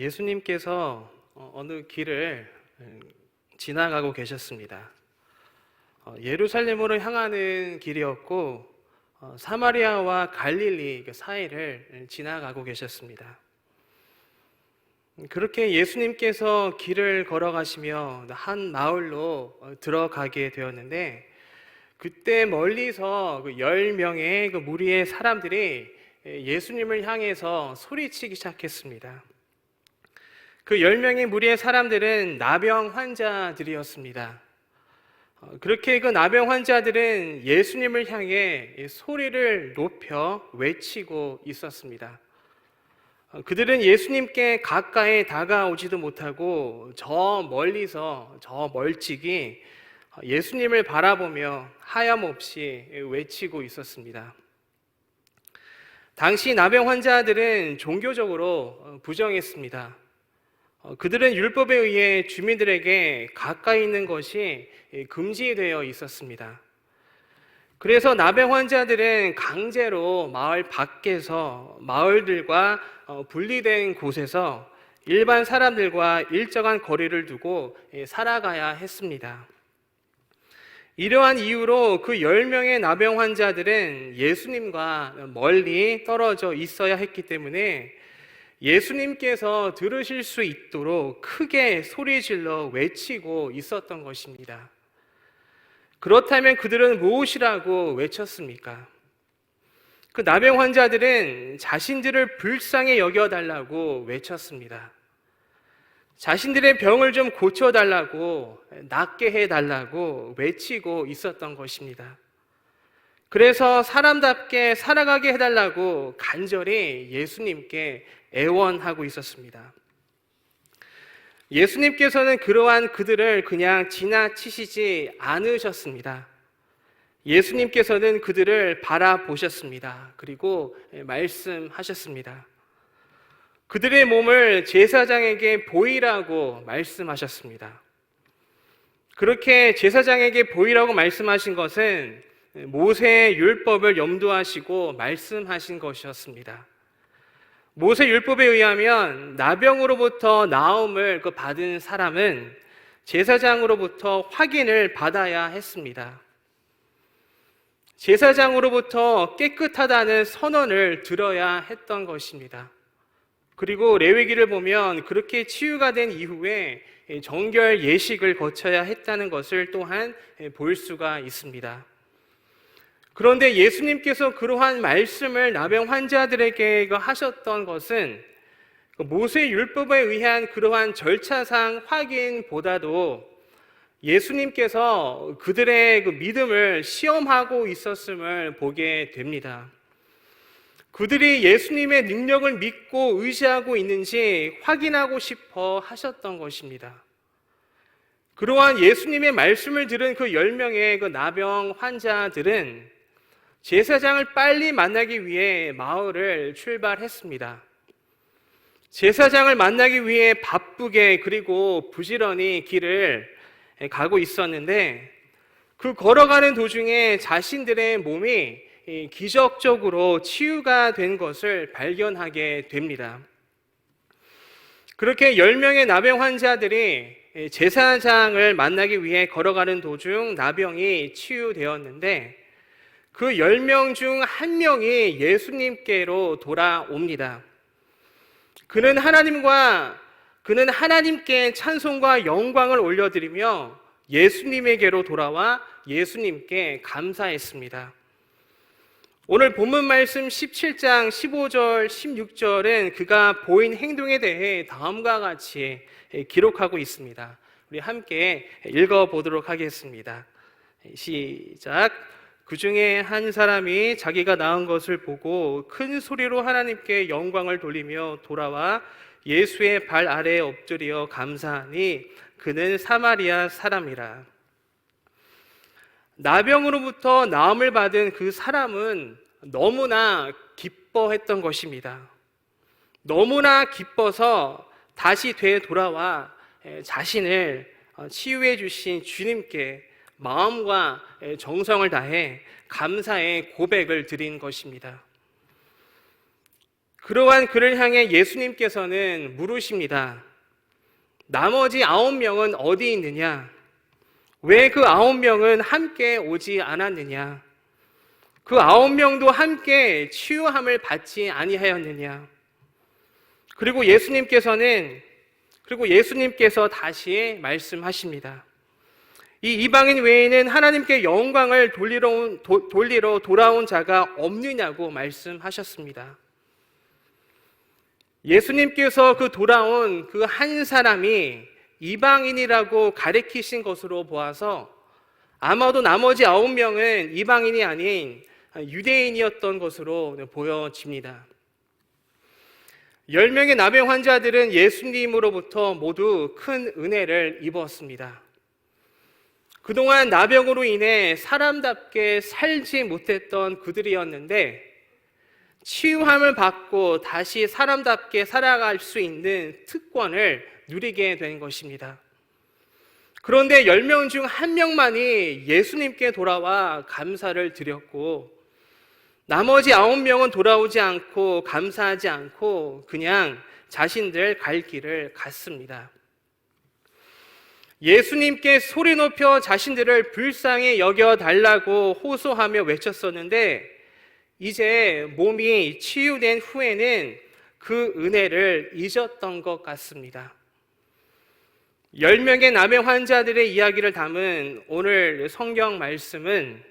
예수님께서 어, 어느 길을 음, 지나가고 계셨습니다. 어, 예루살렘으로 향하는 길이었고 어, 사마리아와 갈릴리 그 사이를 지나가고 계셨습니다. 그렇게 예수님께서 길을 걸어가시며 한 마을로 어, 들어가게 되었는데 그때 멀리서 그열 명의 그 무리의 사람들이 예수님을 향해서 소리치기 시작했습니다. 그열 명의 무리의 사람들은 나병 환자들이었습니다. 어, 그렇게 그 나병 환자들은 예수님을 향해 소리를 높여 외치고 있었습니다. 어, 그들은 예수님께 가까이 다가오지도 못하고 저 멀리서 저 멀찍이 예수님을 바라보며 하염없이 외치고 있었습니다. 당시 나병 환자들은 종교적으로 부정했습니다. 어, 그들은 율법에 의해 주민들에게 가까이 있는 것이 금지되어 있었습니다. 그래서 나병 환자들은 강제로 마을 밖에서 마을들과 어, 분리된 곳에서 일반 사람들과 일정한 거리를 두고 살아가야 했습니다. 이러한 이유로 그 10명의 나병 환자들은 예수님과 멀리 떨어져 있어야 했기 때문에 예수님께서 들으실 수 있도록 크게 소리 질러 외치고 있었던 것입니다. 그렇다면 그들은 무엇이라고 외쳤습니까? 그 나병 환자들은 자신들을 불쌍히 여겨달라고 외쳤습니다. 자신들의 병을 좀 고쳐달라고, 낫게 해달라고 외치고 있었던 것입니다. 그래서 사람답게 살아가게 해달라고 간절히 예수님께 애원하고 있었습니다. 예수님께서는 그러한 그들을 그냥 지나치시지 않으셨습니다. 예수님께서는 그들을 바라보셨습니다. 그리고 말씀하셨습니다. 그들의 몸을 제사장에게 보이라고 말씀하셨습니다. 그렇게 제사장에게 보이라고 말씀하신 것은 모세의 율법을 염두하시고 말씀하신 것이었습니다. 모세 율법에 의하면 나병으로부터 나음을 그 받은 사람은 제사장으로부터 확인을 받아야 했습니다. 제사장으로부터 깨끗하다는 선언을 들어야 했던 것입니다. 그리고 레위기를 보면 그렇게 치유가 된 이후에 정결 예식을 거쳐야 했다는 것을 또한 볼 수가 있습니다. 그런데 예수님께서 그러한 말씀을 나병 환자들에게 하셨던 것은 모세 율법에 의한 그러한 절차상 확인보다도 예수님께서 그들의 그 믿음을 시험하고 있었음을 보게 됩니다. 그들이 예수님의 능력을 믿고 의지하고 있는지 확인하고 싶어 하셨던 것입니다. 그러한 예수님의 말씀을 들은 그 10명의 그 나병 환자들은 제사장을 빨리 만나기 위해 마을을 출발했습니다. 제사장을 만나기 위해 바쁘게 그리고 부지런히 길을 가고 있었는데 그 걸어가는 도중에 자신들의 몸이 기적적으로 치유가 된 것을 발견하게 됩니다. 그렇게 10명의 나병 환자들이 제사장을 만나기 위해 걸어가는 도중 나병이 치유되었는데 그 10명 중 한 명이 예수님께로 돌아옵니다. 그는 하나님과 그는 하나님께 찬송과 영광을 올려드리며 예수님에게로 돌아와 예수님께 감사했습니다. 오늘 본문 말씀 17장 15절, 16절은 그가 보인 행동에 대해 다음과 같이 기록하고 있습니다. 우리 함께 읽어 보도록 하겠습니다. 시작. 그 중에 한 사람이 자기가 낳은 것을 보고 큰 소리로 하나님께 영광을 돌리며 돌아와 예수의 발 아래에 엎드려 감사하니 그는 사마리아 사람이라. 나병으로부터 나음을 받은 그 사람은 너무나 기뻐했던 것입니다. 너무나 기뻐서 다시 되돌아와 자신을 어, 치유해 주신 주님께 마음과 정성을 다해 감사의 고백을 드린 것입니다. 그러한 그를 향해 예수님께서는 물으십니다. 나머지 아홉 명은 어디 있느냐? 왜 그 아홉 명은 함께 오지 않았느냐? 그 아홉 명도 함께 치유함을 받지 아니하였느냐? 그리고 예수님께서는 그리고 예수님께서 다시 말씀하십니다. 이 이방인 외에는 하나님께 영광을 돌리러, 온, 도, 돌리러 돌아온 자가 없느냐고 말씀하셨습니다. 예수님께서 그 돌아온 그 한 사람이 이방인이라고 가리키신 것으로 보아서 아마도 나머지 아홉 명은 이방인이 아닌 유대인이었던 것으로 보여집니다. 열 명의 나병 환자들은 예수님으로부터 모두 큰 은혜를 입었습니다. 그동안 나병으로 인해 사람답게 살지 못했던 그들이었는데 치유함을 받고 다시 사람답게 살아갈 수 있는 특권을 누리게 된 것입니다. 그런데 10명 중한 명만이 예수님께 돌아와 감사를 드렸고 나머지 아홉 명은 돌아오지 않고 감사하지 않고 그냥 자신들 갈 길을 갔습니다. 예수님께 소리 높여 자신들을 불쌍히 여겨 달라고 호소하며 외쳤었는데 이제 몸이 치유된 후에는 그 은혜를 잊었던 것 같습니다. 10명의 남의 환자들의 이야기를 담은 오늘 성경 말씀은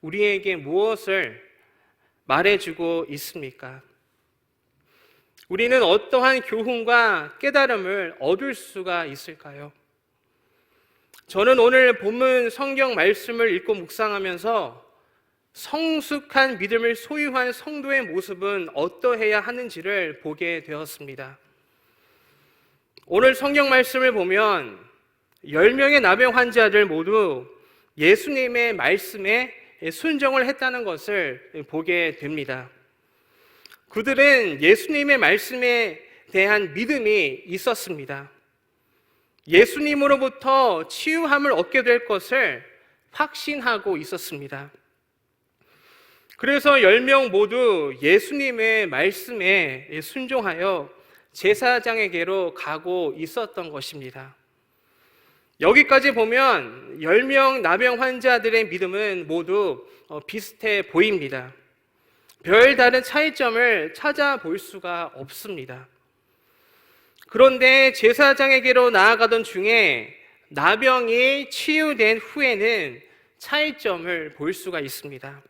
우리에게 무엇을 말해주고 있습니까? 우리는 어떠한 교훈과 깨달음을 얻을 수가 있을까요? 저는 오늘 본문 성경 말씀을 읽고 묵상하면서 성숙한 믿음을 소유한 성도의 모습은 어떠해야 하는지를 보게 되었습니다. 오늘 성경 말씀을 보면 10명의 나병 환자들 모두 예수님의 말씀에 순종을 했다는 것을 보게 됩니다. 그들은 예수님의 말씀에 대한 믿음이 있었습니다. 예수님으로부터 치유함을 얻게 될 것을 확신하고 있었습니다. 그래서 10명 모두 예수님의 말씀에 순종하여 제사장에게로 가고 있었던 것입니다. 여기까지 보면 10명 나병 환자들의 믿음은 모두 어, 비슷해 보입니다. 별 다른 차이점을 찾아볼 수가 없습니다. 그런데 제사장에게로 나아가던 중에 나병이 치유된 후에는 차이점을 볼 수가 있습니다.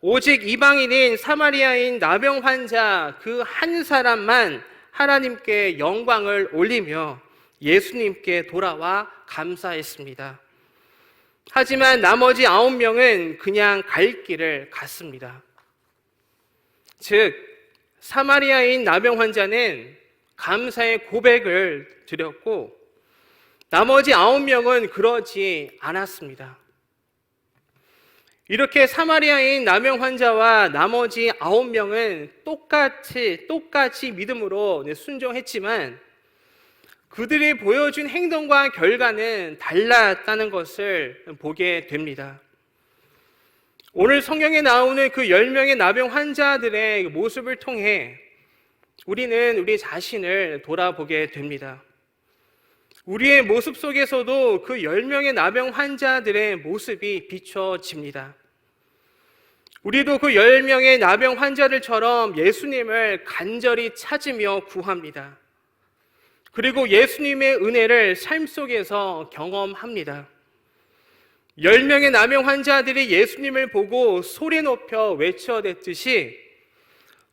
오직 이방인인 사마리아인 나병 환자 그 한 사람만 하나님께 영광을 올리며 예수님께 돌아와 감사했습니다. 하지만 나머지 아홉 명은 그냥 갈 길을 갔습니다. 즉, 사마리아인 나병 환자는 감사의 고백을 드렸고, 나머지 아홉 명은 그러지 않았습니다. 이렇게 사마리아인 나병 환자와 나머지 아홉 명은 똑같이, 똑같이 믿음으로 순종했지만, 그들이 보여준 행동과 결과는 달랐다는 것을 보게 됩니다. 오늘 성경에 나오는 그 10명의 나병 환자들의 모습을 통해 우리는 우리 자신을 돌아보게 됩니다. 우리의 모습 속에서도 그 10명의 나병 환자들의 모습이 비춰집니다. 우리도 그 10명의 나병 환자들처럼 예수님을 간절히 찾으며 구합니다. 그리고 예수님의 은혜를 삶 속에서 경험합니다. 10명의 남용 환자들이 예수님을 보고 소리 높여 외쳐댔듯이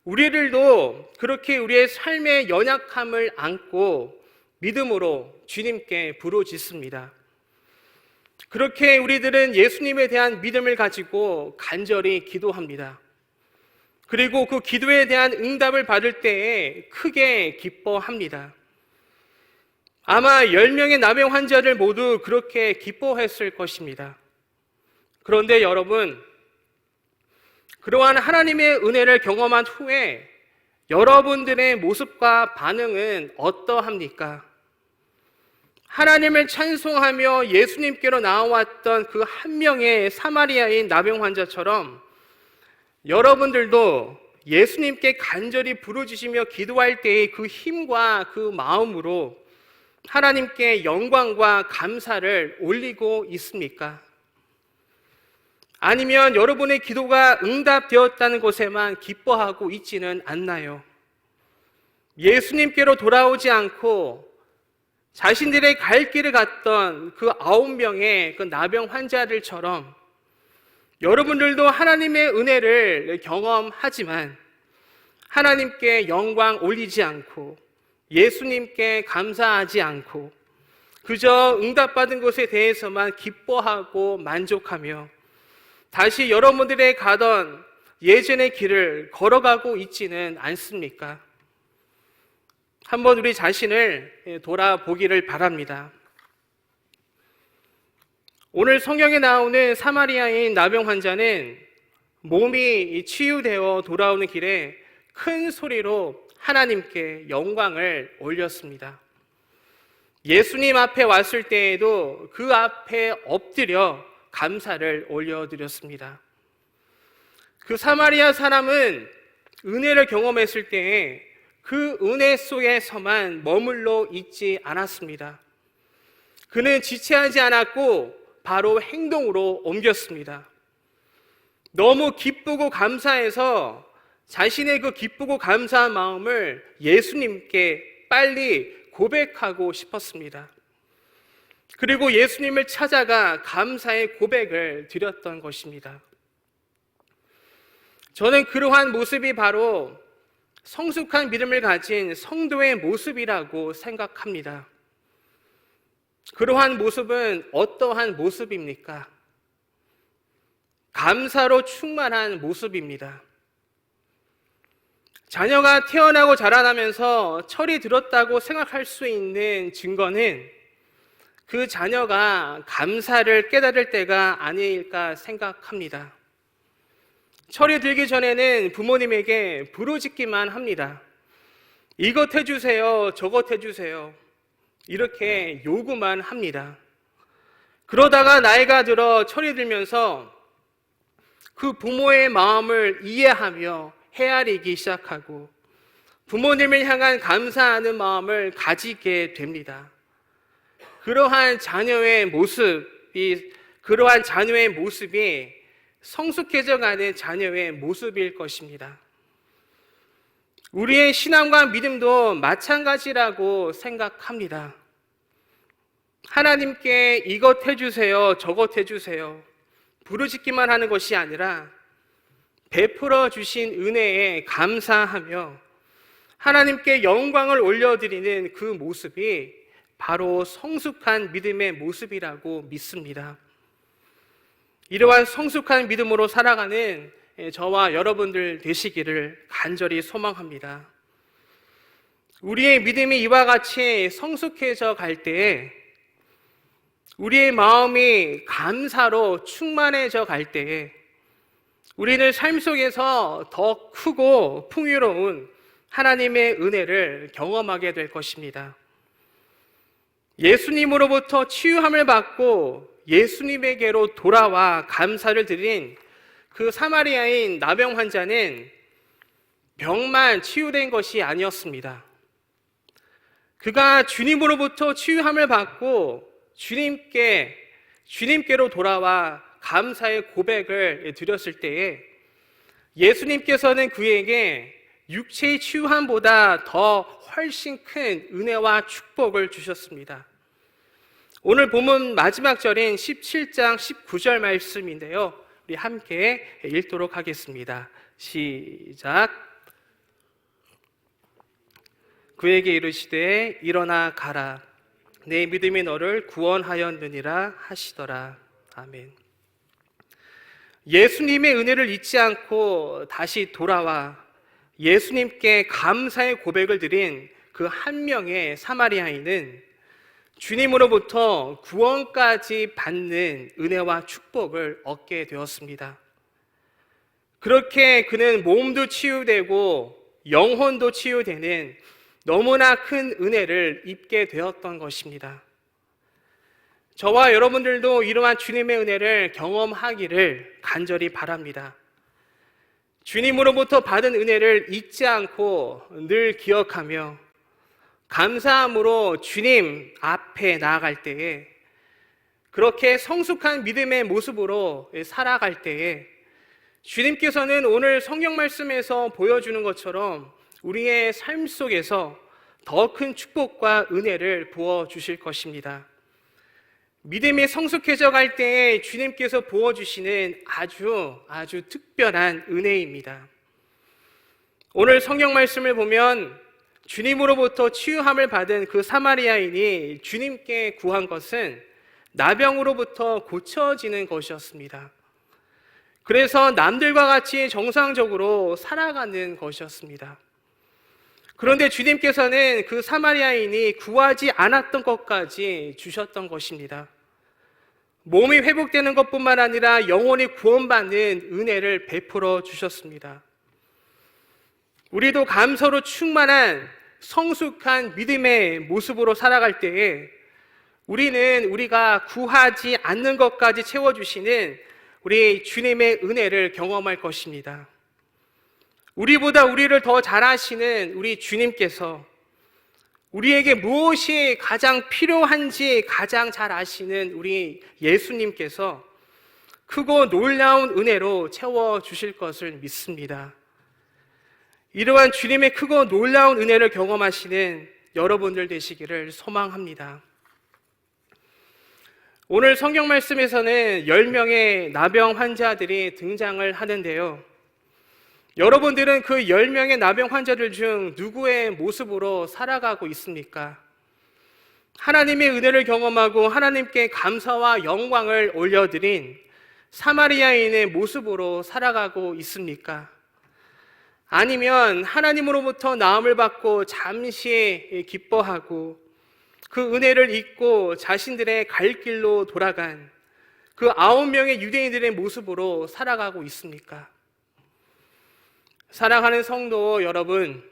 우리들도 그렇게 우리의 삶의 연약함을 안고 믿음으로 주님께 부르짖습니다. 그렇게 우리들은 예수님에 대한 믿음을 가지고 간절히 기도합니다. 그리고 그 기도에 대한 응답을 받을 때에 크게 기뻐합니다. 아마 10명의 남의 환자를 모두 그렇게 기뻐했을 것입니다. 그런데 여러분, 그러한 하나님의 은혜를 경험한 후에 여러분들의 모습과 반응은 어떠합니까? 하나님을 찬송하며 예수님께로 나와왔던 그 한 명의 사마리아인 나병 환자처럼 여러분들도 예수님께 간절히 부르짖으며 기도할 때의 그 힘과 그 마음으로 하나님께 영광과 감사를 올리고 있습니까? 아니면 여러분의 기도가 응답되었다는 것에만 기뻐하고 있지는 않나요? 예수님께로 돌아오지 않고 자신들의 갈 길을 갔던 그 아홉 명의 그 나병 환자들처럼 여러분들도 하나님의 은혜를 경험하지만 하나님께 영광 올리지 않고 예수님께 감사하지 않고 그저 응답받은 것에 대해서만 기뻐하고 만족하며 다시 여러분들의 가던 예전의 길을 걸어가고 있지는 않습니까? 한번 우리 자신을 돌아보기를 바랍니다. 오늘 성경에 나오는 사마리아인 나병 환자는 몸이 치유되어 돌아오는 길에 큰 소리로 하나님께 영광을 올렸습니다. 예수님 앞에 왔을 때에도 그 앞에 엎드려 감사를 올려드렸습니다. 그 사마리아 사람은 은혜를 경험했을 때에 그 은혜 속에서만 머물러 있지 않았습니다. 그는 지체하지 않았고 바로 행동으로 옮겼습니다. 너무 기쁘고 감사해서 자신의 그 기쁘고 감사한 마음을 예수님께 빨리 고백하고 싶었습니다. 그리고 예수님을 찾아가 감사의 고백을 드렸던 것입니다. 저는 그러한 모습이 바로 성숙한 믿음을 가진 성도의 모습이라고 생각합니다. 그러한 모습은 어떠한 모습입니까? 감사로 충만한 모습입니다. 자녀가 태어나고 자라나면서 철이 들었다고 생각할 수 있는 증거는 그 자녀가 감사를 깨달을 때가 아닐까 생각합니다. 철이 들기 전에는 부모님에게 부르짖기만 합니다. 이것 해주세요. 저것 해주세요. 이렇게 요구만 합니다. 그러다가 나이가 들어 철이 들면서 그 부모의 마음을 이해하며 헤아리기 시작하고 부모님을 향한 감사하는 마음을 가지게 됩니다. 그러한 자녀의 모습이, 그러한 자녀의 모습이 성숙해져 가는 자녀의 모습일 것입니다. 우리의 신앙과 믿음도 마찬가지라고 생각합니다. 하나님께 이것 해주세요, 저것 해주세요. 부르짖기만 하는 것이 아니라 베풀어 주신 은혜에 감사하며 하나님께 영광을 올려드리는 그 모습이 바로 성숙한 믿음의 모습이라고 믿습니다. 이러한 성숙한 믿음으로 살아가는 저와 여러분들 되시기를 간절히 소망합니다. 우리의 믿음이 이와 같이 성숙해져 갈 때에 우리의 마음이 감사로 충만해져 갈 때에 우리는 삶 속에서 더 크고 풍요로운 하나님의 은혜를 경험하게 될 것입니다. 예수님으로부터 치유함을 받고 예수님에게로 돌아와 감사를 드린 그 사마리아인 나병 환자는 병만 치유된 것이 아니었습니다. 그가 주님으로부터 치유함을 받고 주님께 주님께로 돌아와 감사의 고백을 드렸을 때에 예수님께서는 그에게 육체의 치유함보다 더 훨씬 큰 은혜와 축복을 주셨습니다. 오늘 본문 마지막 절인 17장 19절 말씀인데요. 우리 함께 읽도록 하겠습니다. 시작. 그에게 이르시되 일어나 가라. 내 믿음이 너를 구원하였느니라 하시더라. 아멘. 예수님의 은혜를 잊지 않고 다시 돌아와 예수님께 감사의 고백을 드린 그 한 명의 사마리아인은 주님으로부터 구원까지 받는 은혜와 축복을 얻게 되었습니다. 그렇게 그는 몸도 치유되고 영혼도 치유되는 너무나 큰 은혜를 입게 되었던 것입니다. 저와 여러분들도 이러한 주님의 은혜를 경험하기를 간절히 바랍니다. 주님으로부터 받은 은혜를 잊지 않고 늘 기억하며 감사함으로 주님 앞에 나아갈 때에 그렇게 성숙한 믿음의 모습으로 살아갈 때에 주님께서는 오늘 성경 말씀에서 보여주는 것처럼 우리의 삶 속에서 더 큰 축복과 은혜를 부어 주실 것입니다. 믿음이 성숙해져 갈 때에 주님께서 부어 주시는 아주 아주 특별한 은혜입니다. 오늘 성경 말씀을 보면 주님으로부터 치유함을 받은 그 사마리아인이 주님께 구한 것은 나병으로부터 고쳐지는 것이었습니다. 그래서 남들과 같이 정상적으로 살아가는 것이었습니다. 그런데 주님께서는 그 사마리아인이 구하지 않았던 것까지 주셨던 것입니다. 몸이 회복되는 것뿐만 아니라 영혼이 구원받는 은혜를 베풀어 주셨습니다. 우리도 감사로 충만한 성숙한 믿음의 모습으로 살아갈 때에 우리는 우리가 구하지 않는 것까지 채워주시는 우리 주님의 은혜를 경험할 것입니다. 우리보다 우리를 더 잘하시는 우리 주님께서 우리에게 무엇이 가장 필요한지 가장 잘 아시는 우리 예수님께서 크고 놀라운 은혜로 채워주실 것을 믿습니다. 이러한 주님의 크고 놀라운 은혜를 경험하시는 여러분들 되시기를 소망합니다. 오늘 성경 말씀에서는 10명의 나병 환자들이 등장을 하는데요. 여러분들은 그 10명의 나병 환자들 중 누구의 모습으로 살아가고 있습니까? 하나님의 은혜를 경험하고 하나님께 감사와 영광을 올려드린 사마리아인의 모습으로 살아가고 있습니까? 아니면 하나님으로부터 나음을 받고 잠시 기뻐하고 그 은혜를 잊고 자신들의 갈 길로 돌아간 그 아홉 명의 유대인들의 모습으로 살아가고 있습니까? 사랑하는 성도 여러분,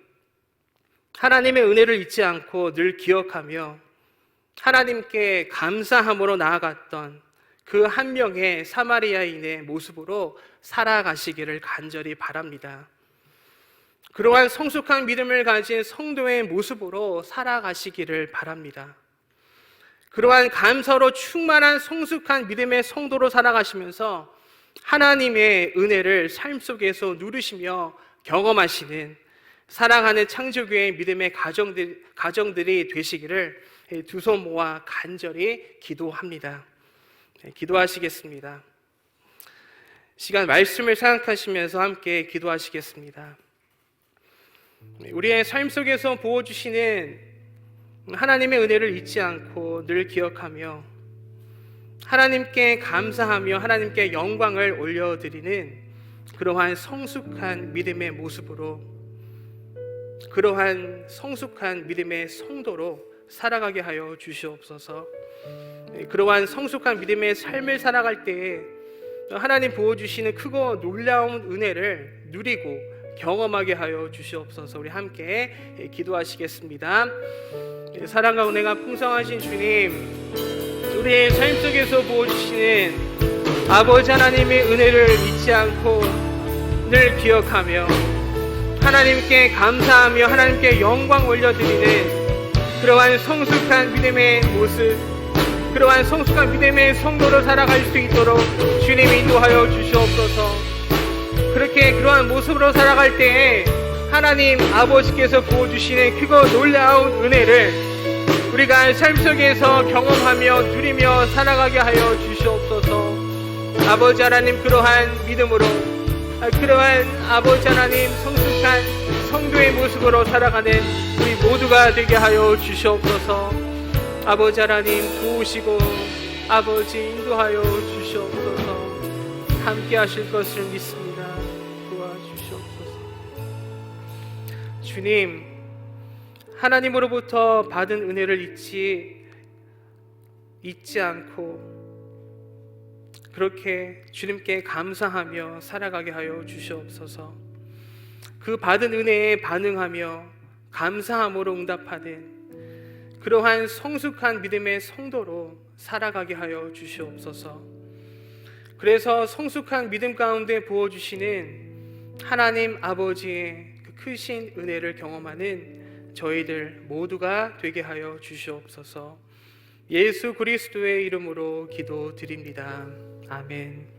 하나님의 은혜를 잊지 않고 늘 기억하며 하나님께 감사함으로 나아갔던 그 한 명의 사마리아인의 모습으로 살아가시기를 간절히 바랍니다. 그러한 성숙한 믿음을 가진 성도의 모습으로 살아가시기를 바랍니다. 그러한 감사로 충만한 성숙한 믿음의 성도로 살아가시면서 하나님의 은혜를 삶 속에서 누르시며 경험하시는 사랑하는 창조교의 믿음의 가정들, 가정들이 되시기를 두 손 모아 간절히 기도합니다. 네, 기도하시겠습니다. 시간 말씀을 생각하시면서 함께 기도하시겠습니다. 우리의 삶 속에서 부어주시는 하나님의 은혜를 잊지 않고 늘 기억하며 하나님께 감사하며 하나님께 영광을 올려드리는 그러한 성숙한 믿음의 모습으로 그러한 성숙한 믿음의 성도로 살아가게 하여 주시옵소서. 그러한 성숙한 믿음의 삶을 살아갈 때에 하나님 부어주시는 크고 놀라운 은혜를 누리고 경험하게 하여 주시옵소서. 우리 함께 기도하시겠습니다. 사랑과 은혜가 풍성하신 주님, 우리의 삶 속에서 부어주시는 아버지 하나님의 은혜를 잊지 않고 늘 기억하며 하나님께 감사하며 하나님께 영광 올려드리는 그러한 성숙한 믿음의 모습, 그러한 성숙한 믿음의 성도로 살아갈 수 있도록 주님 인도하여 주시옵소서. 그렇게 그러한 모습으로 살아갈 때에 하나님 아버지께서 부어주시는 크고 놀라운 은혜를 우리가 삶 속에서 경험하며 누리며 살아가게 하여 주시옵소서. 아버지 하나님 그러한 믿음으로 그러한 아버지 하나님 성숙한 성도의 모습으로 살아가는 우리 모두가 되게 하여 주시옵소서. 아버지 하나님 도우시고 아버지 인도하여 주시옵소서. 함께 하실 것을 믿습니다. 주님, 하나님으로부터 받은 은혜를 잊지, 잊지 않고, 그렇게 주님께 감사하며 살아가게 하여 주시옵소서. 그 받은 은혜에 반응하며 감사함으로 응답하는 그러한 성숙한 믿음의 성도로 살아가게 하여 주시옵소서. 그래서 성숙한 믿음 가운데 부어 주시는 하나님 아버지의 그 크신 은혜를 경험하는 저희들 모두가 되게 하여 주시옵소서. 예수 그리스도의 이름으로 기도드립니다. 아멘.